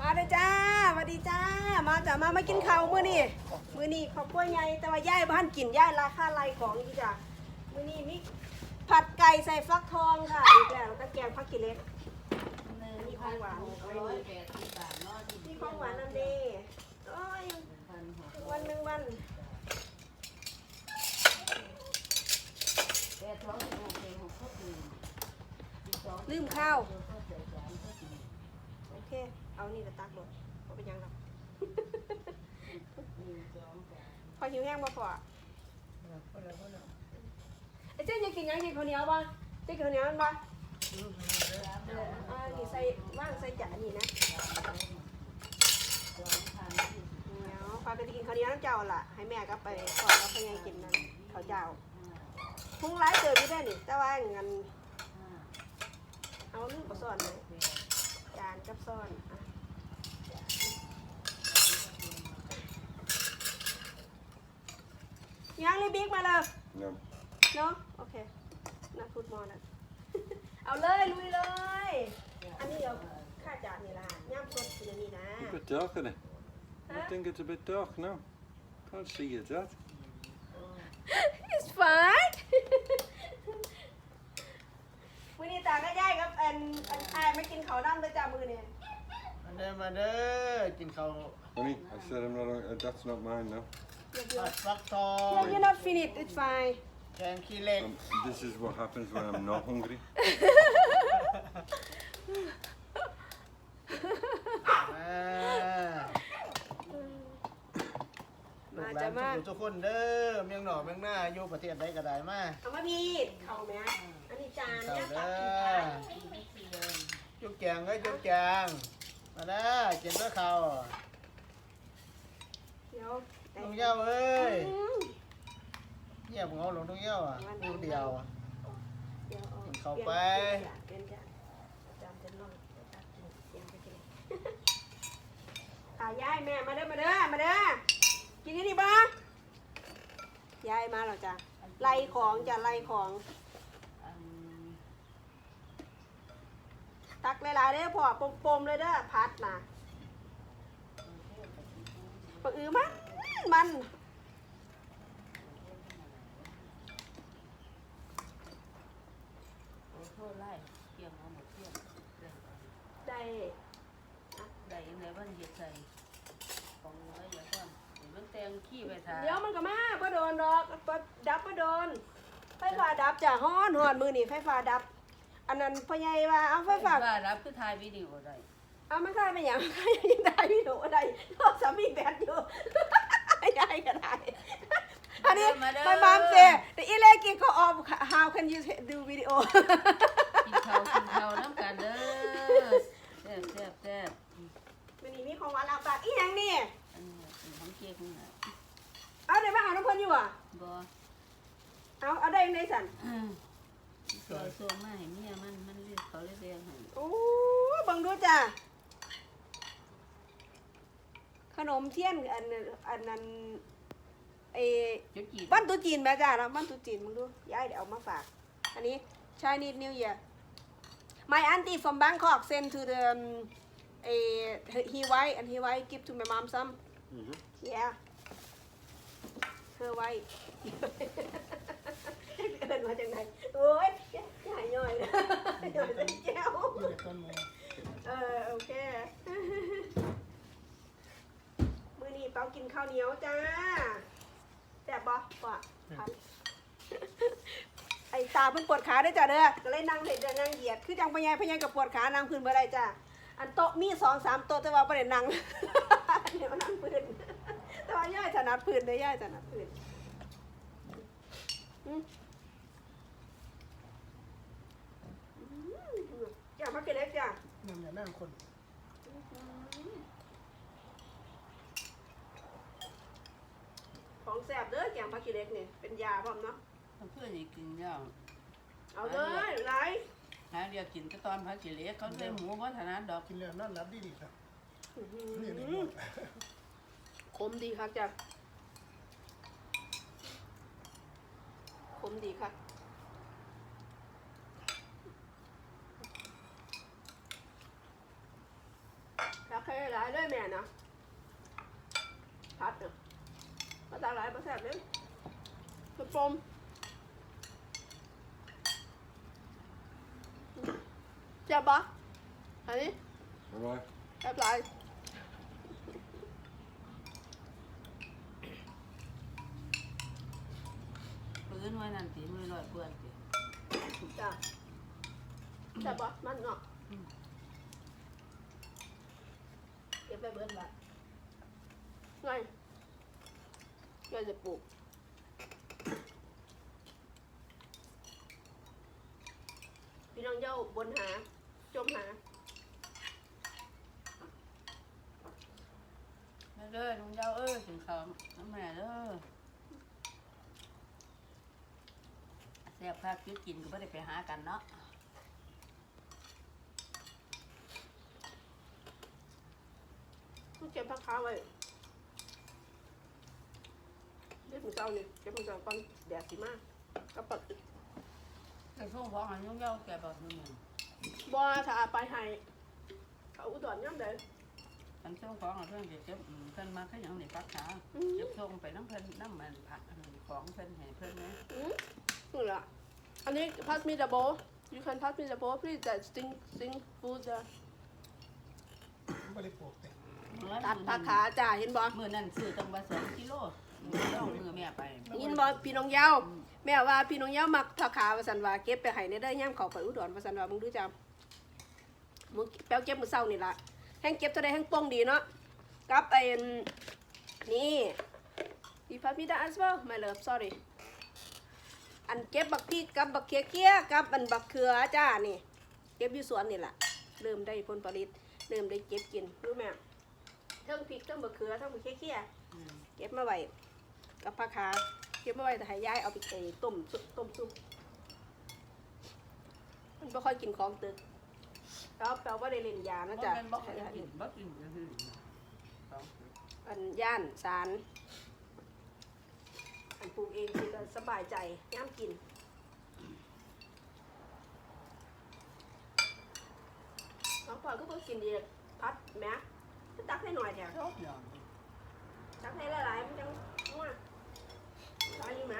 มาเลยจ้าสวัสดีจ้า มาจ้ามามากินข้าวมื้อนี้มื้อนี้ข้าวกล้วยใหญ่แต่ว่าย่ายบ้านกินย่ายราคาไรของอีจ้ะมื้อนี้มีผัดไก่ใส่ฟักทองค่ะอีกแล้วแล้วก็แกงผักกิเล็กมีของหวานมีของหวานนั่นเด้โอ้ยวันหนึ่งวันลืมข้าว โอเค เอานี่ละตักหมดเอาไปยังหรอกพอหิวแห้งมาพอไอ้เจ๊ยังกินยังกินข้าวเหนียวปะเจ๊กินข้าวเหนียวมันปะเอออ่านี่ใส่ว่างใส่จานนี่นะเหนียวพอไปกินข้าวเหนียวน้ำเจ้าล่ะ ให้แม่ก็ไปก่อนแล้วพยังกินนั่นข้าวเจ้าพุงร้ายเติมไม่ได้นี่แต่ว่าเงินเอาลูกมาซ่อนเลยจานกับซ่อนอะ ยังเลยบิ๊กมาเลย No. เนาะโอเคนักฟุตบอลนะ เอาเลยลุยเลย อันนี้เอาค่าจานนี่ละย่ำสดกินอันนี้นะ A bit dark, isn't it? I Huh? think it's a bit dark now. Can't see it, that. It's fine มื้อนี้ตาก็ย่ายกับอันอันอายไม่กินเขาวดำเลยจ้ามือเนี่ยมาเด้อมาเด้อกินข้าว Honey, I said I'm not. Uh, that's not mine now. ผัดฟักทอง Yeah, you're not finished it's fine แกงขี้เหล็ก Um, this is what happens when I'm not hungry. มาลูกหลานจะมาทุกทุกคนเด้อเมียงหน่อเมียงหน้าอยู่ประเทศใดก็ได้มาเอามาพีดเขาไหมอันนี้จานข้าวย่าเด้ตักอกินไปจุกแกงเอ้ยจุกแกงมาเด้อกินด้วยข้าวเดี๋ยวลุ งเย้าเอ้ยเงียบเงาหลงลุงเย้าอะดูเดียวอะ เดี๋ยวเอากินเข้าไป เปลี่ยนจานเปลี่ยนนจานจะนอนเดี๋ยวตักกินเปลี่ยนไปกินอะยายแม่มาเด้อมาเด้อมาเด้อกินนี่ดีบ้ายายมาแล้วจ้ะไล่ของจ้ะไล่ของตักหลายๆเด้อพ่อปมๆเลยเด้อพัดนะปะอือมัน มันโอ้โทษไล่เกี่ยงเอาหมดเกี่ยงได้ได้ยังไงบ้านเฮ็ดใส่ของไว้อย่าก่อนเดี๋ยวมันแตงขี้ไปทาเดี๋ยวมันก็มาบ่โดนดอกบ่ดับบ่โดน ไฟฟ้าดับจ้ะฮ้อนฮ้อนมือนี่ไฟฟ้าดับ อันนั้นพ่อใหญ่ว่าเอาไฟฟ้าว่ารับคือถ่ายวิดีโอได้เอามันค่ายไปอย่างค่ายยังได้พี่อะไรโทรศัพท์มีแบตอยู่ ยายก็ได้ อันนี้ my mom say the electric go off how can you do video กินข้าวกินข้าวน้ำกันเด้อแซ่บแซ่บแซ่บ วันนี้มีของหวานเอาปากอีหยังนี่ อันนี้เป็นของเจ๊ของน่ะ เอาเดี๋ยวมาเอาน้ำเพิ่นอยู่อะ บ่ เอาเอาได้ยังไงสัน อืมสวยสวยมาให้เมียมันมันเรียกเขาเรียกเรียงให้ โอ้บังดูจ้ะ ขนมเทียนอันนั้นอันนั้นเอจุดจีนบ้านตุจีนแม่จ้าแล้วบ้านตุจีนมึงดูยายเดี๋ยวเอามาฝาก อันนี้ Chinese New Year my auntie from Bangkok send to the um, a he white and he white give to my mom some Mm-hmm. yeah her white เอินมาจากไหนโอ้ยอย่าหายย่อยนะย่อยเป็นแก้วอยู่ในต้นไม้เออโอเค มือนี้เปากินข้าวเหนียวจ้าแซ่บบ่ปะครับ ไอ้ตาเพิ่นปวดขาได้อจ้ะเด้อก็เลยนั่งเด็ดนั่งเหยียด คือจังพญายพญายกับปวดขานั่งพื้นบ่ได้จ้ะ อันโต๊ะมีสองสามโต๊ะแต่ว่าบ่ได้นั่งเดี๋ยวนั่งพื้น แต่ว่าย่ายถนัดพื้นเด้อย่ายถนัดพื้นอืมอืมอย่ามากินเล็กจ้ะนั่นอย่านั่งคน ของแสบเด้อแกงผักขี้เหล็กนี่เป็นยาพร้อมเนาะเพื่อนนี่กินย่างเอาเลยไรหาเรียกกินแต่ตอนพักกิเลสเขาใส่หมูบ่ถนัดดอกกินแล้วนอนหลับดีดีครับอื้อหืนี่นี่อขมดีครับจ้ะขมดีครับครับใครหลายด้วยแม่นะพัดเนาะมาตาหลายมาแซ่บเลยกระปมแซ่บปะอันนี้ All right. แซ่บหลาย ปืนไว้นั่นตีมือลอยเปื้อนตีจ้ะแซ่บปะมันเนาะเก็บไปเบิร์นไว้ไงไงจะปลูก พี่ น้องเย้าบนหา จมหาแม่เด้อลุงเจ้าเอ้ยถึงเขาน้ำแม่เด้อแซ่บคักคือกินก็ไม่ได้ไปหากันเนาะต้องเก็บผักค้าไว้เด็กของเจ้านี่เก็บของเจ้าก่อนแดดสิมากก็ปัดแต่ช่วงของอันลุงเจ้าแกบอกนี่ง บ่ถ้าไปให้เขาอุดรย่ำใดอันช่วงของอันเพิ่นจะเก็บอืมเพิ่นมาก็ยังในปักขาอืม เก็บส่งไปน้ำเพิ่นน้ำมันผักอันนี้ของเพิ่นให้เพิ่นนะอืมนี่แหละอันนี้ pass me the bowl you can pass me the bowl please that stink stink food there ไม่ได้ปลูกแต่ตัดผักขาจ้าเห็นบ่มือนั่นซื้อตั้งว่าสองกิโลต้องมือแม่ไป ยินบ่พี่น้องเย้า แม่ว่าพี่น้องเย้ามักผักขาวาซั่นว่าเก็บไปให้ในเด้ย่ามเขาไปอุดรวาซั่นว่ามึงดูจ้ามึงแป๊วเก็บมือเช้านี่ละแห้งเก็บเท่าใดแห้งโป่งดีเนาะกับไอ้อันนี่ You pass me that as well my love sorry อันเก็บบักพริกกับบักเคียเคียกับอันบักเขือจ้านี่เก็บอยู่สวนนี่แหละเริ่มได้ผลผลิตเริ่มได้เก็บกินรู้ไหมทั้งพริกทั้งบักเขือทั้งบักเคียเคียเก็บมาไว้กับผักขา เก็บมาไว้แต่ให้ยายเอาไปไอ้ต้มซุปต้มซุปมันไม่ค่อยกินของตึกแล้วแปลว่าได้เล่นยานะบ่จ๊ะแม่นบ่เคยกินบ่กินก็คือสองอันย่านสารอันปลูกเองคือก็สบายใจย่ามกินน้องปอยก็เพิ่งกินดีพัดแม่ตักให้หน่อยแถวชอบอย่างตักให้หลายๆมันจังนัวหลาย อยู่ไหม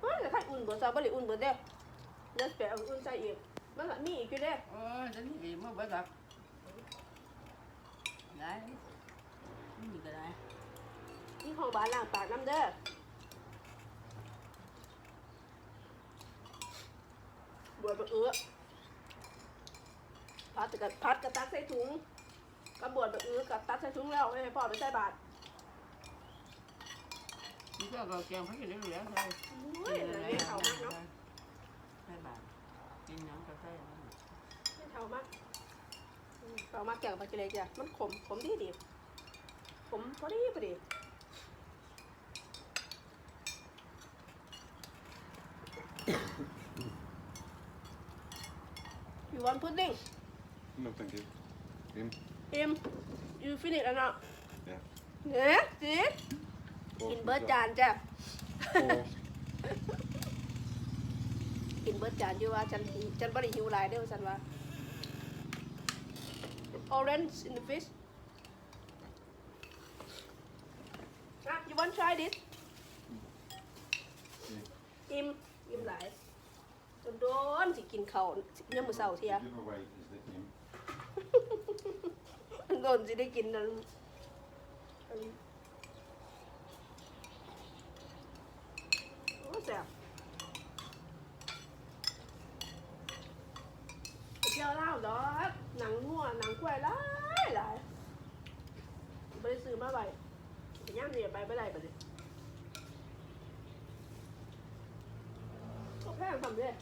เฮ้ยแต่ถ้าอุ่นเบิดซาบริอุ่นเบิดเด้อเดี๋ยวไปเอาอุ่นใส่อีกมันก็มีอีกอยู่เด้อเออจะนี่อีกมื้อบ่ดักได้นี่ก็ได้นี่ของบ้านล้างปากน้ำเด้อบวชบะเอื้อพัดกับพัดกับตักใส่ถุงกับบวชบะเอื้อกับตักใส่ถุงแล้วให้พ่อไปใส่บาตร นี่ก็เราแกงพักกินได้เหลือใช่เฮ้ยเลยไม่เท่ามากเนาะใช่บาทกินหยังก็ใช่ไม่เท่ามากอืมเท่ามากแกงปลาเกล็ดจ้ะมันขมขมดีดีขมพอดีพอดี You want pudding? No, thank you. Him? Him? You finish or not? Yeah. เนี่ยสิ Four กิน from เบิร์ด top. จานจ้ะ Four. กินเบิร์ดจานอยู่ว่าฉันฉันบริหิวหลายเด้อฉันว่า orange in the fish อะ you want try this อิ่มอิ่มหลายจนโดนสิกินข้าวเนี่ยามมื้อเช้าเที่ย Giveaway is the him. โดนสิได้กินนั่น อันโอ้แซ่บเที่ยวเล่าดอกหนังหัวหนังกล้วยหลายหลายไม่ได้ซื้อมาไว้ไปย่ามเนี่ยไปไม่ได้ปะเนี่ยก็แพงทำเลย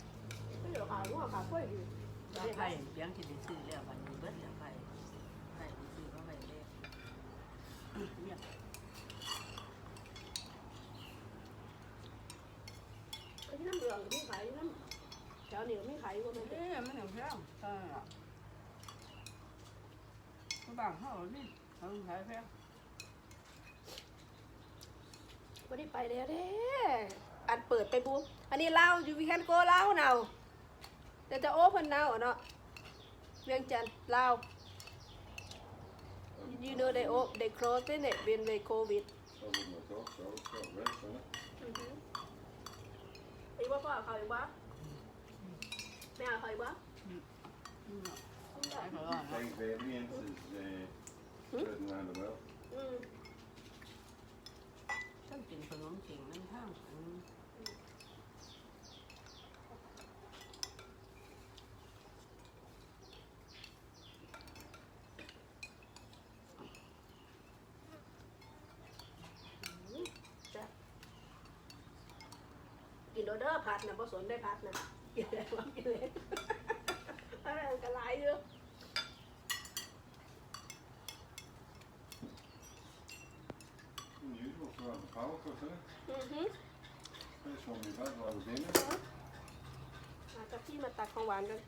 ไม่เหลือขาหัวขากล้วยอยู่ไผ่เลี้ยงที่ได้ซื้อแล้ววันนี้เบิดแล้วไผ่ไผ่ที่ซื้อก็ไผ่เล็กเนี่ย ไอ้ที่ขายอยู่น้ำแถวเหนียวมีขายอยู่ว่ามันเอ๊ะมันหนึ่งแพงใช่อะผู้บางเขาดิเขาขายแพงไม่ได้ไปเลยเด้อันเปิดไปบูอันนี้เล่าอยู่วิแคนโกเล่าว now แต่จะโอเพ่น now อะเนาะเวียงจันทน์ลาว you know they op they close in it when they covid I wouldn't have thought so. It's got rest on it. อือฮึ อีกว่าพ่อเอาเขาอีกวะแม่เอาเขาอีกวะอืมได้เขาว่าเนาะ Playing variants is uh, spreading around the world. อืม ต้องกินขนมเก่งนั่นข้างอืม จ้ะ กินโดเดอร์ผัดนะผสมได้ผัดนะกินแล้วกินเลยอะไรมันก็หลายอยู่ Unusual to have a power cut, isn't it? อือฮึ First one we've had while I was in it. มากับพี่มาตักของหวานกัน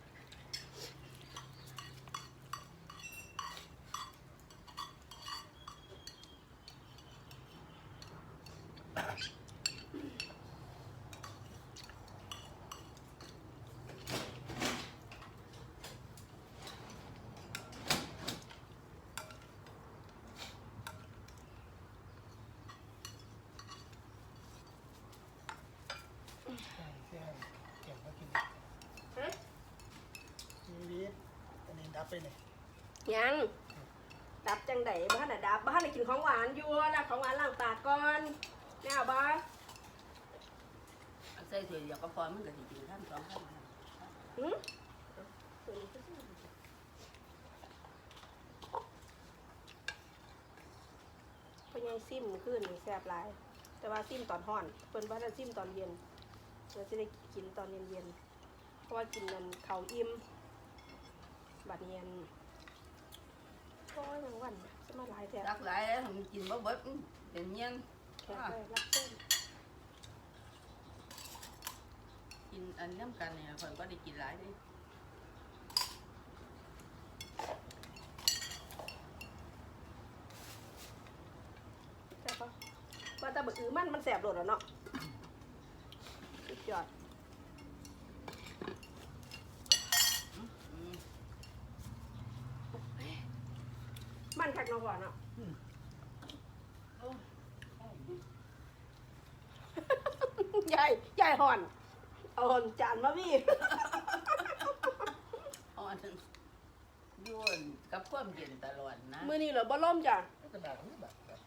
เสียงเก็บมากิน ฮะ มีวีดอันนี้ ดับไปเลยยังดับจังไดบ้านน่ะดับบ้านน่ะกินของหวานอยู่ดับของหวานล้างปากก่อนแม่เอาบ้าเอาใส่ถ้วยเดียวก็พอมันก็สิกินท่านสองท่านนะหืมพอยังซิมขึ้นนี่แซ่บหลาย แต่ว่าซิมตอนห่อนเพิ่นว่าจะซิมตอนเย็นเราจะได้กินตอนเย็นๆเพราะว่ากินนั่นเขาวอิ่ม บัดเย็นโอ้ยบางวันจะมาหลายแถบรักหลายแล้วมันกินบ่เบิดอื้อเป็นเงี้ยงแขกไปรับเส้นกินอันน้ำกันเนี่ยข่อยก็ได้กินหลายเด้ใช่ปะว่าแต่บักอือมันมันแสบโดดแล้วเนาะสุดยอด อืม มันคัก เนาะก่อนเนาะโอ้ยใหญ่ใหญ่ห่อน เอาห่อนจานมาพี่อ่อนยวนกับความเย็นตลอดนะมือนี้เหรอบ่ล่มจ้ะกระดาษนี่แบบแบบ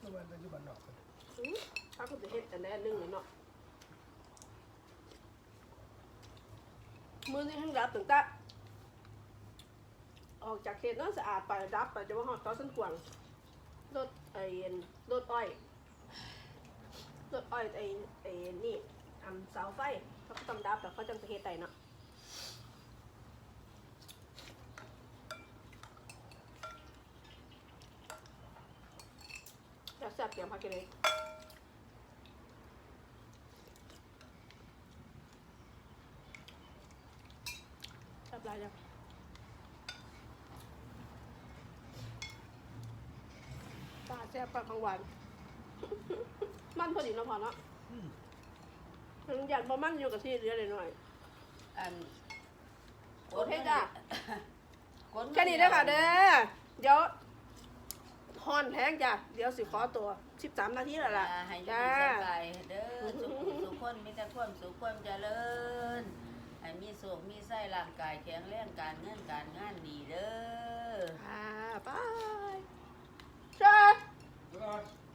เมื่อวันเป็นยุบันนอกเลยอืมถ้าคุณจะเฮ็ดแต่แน่นึงเลยเนาะมือนี้ทั้งรับถึงตะ ออกจากเขตน้องสะอาดไปรับไปจะว่าหอดเขาสันกวางรถไอ้รถอ้อยรถอ้อยไอ้ไอ้นี่อันเสาไฟเขาก็ต้องดับแต่เขาจังจะเฮ็ดไตเนาะอยากแซ่บเตรียมพักกันเลยแซ่บหลายจัง หวาน มันพอดีเนาะพอเนาะมันอยากบะมันอยู่กับที่เรียนหน่อยโอเคจ้ะแค่นี้ได้ค่ะเด้อเดี๋ยวฮอนแทงจ้ะเดี๋ยวสิขอตัว 13 นาทีแล้วล่ะให้ยจ้าไปเด้อสุขสุขคนมีแต่ท่วมสุขความเจริญให้มีสุขมีไส้ร่างกายแข็งแรงการเงินการงานดีเด้อค่ะบายเชิญ Good night.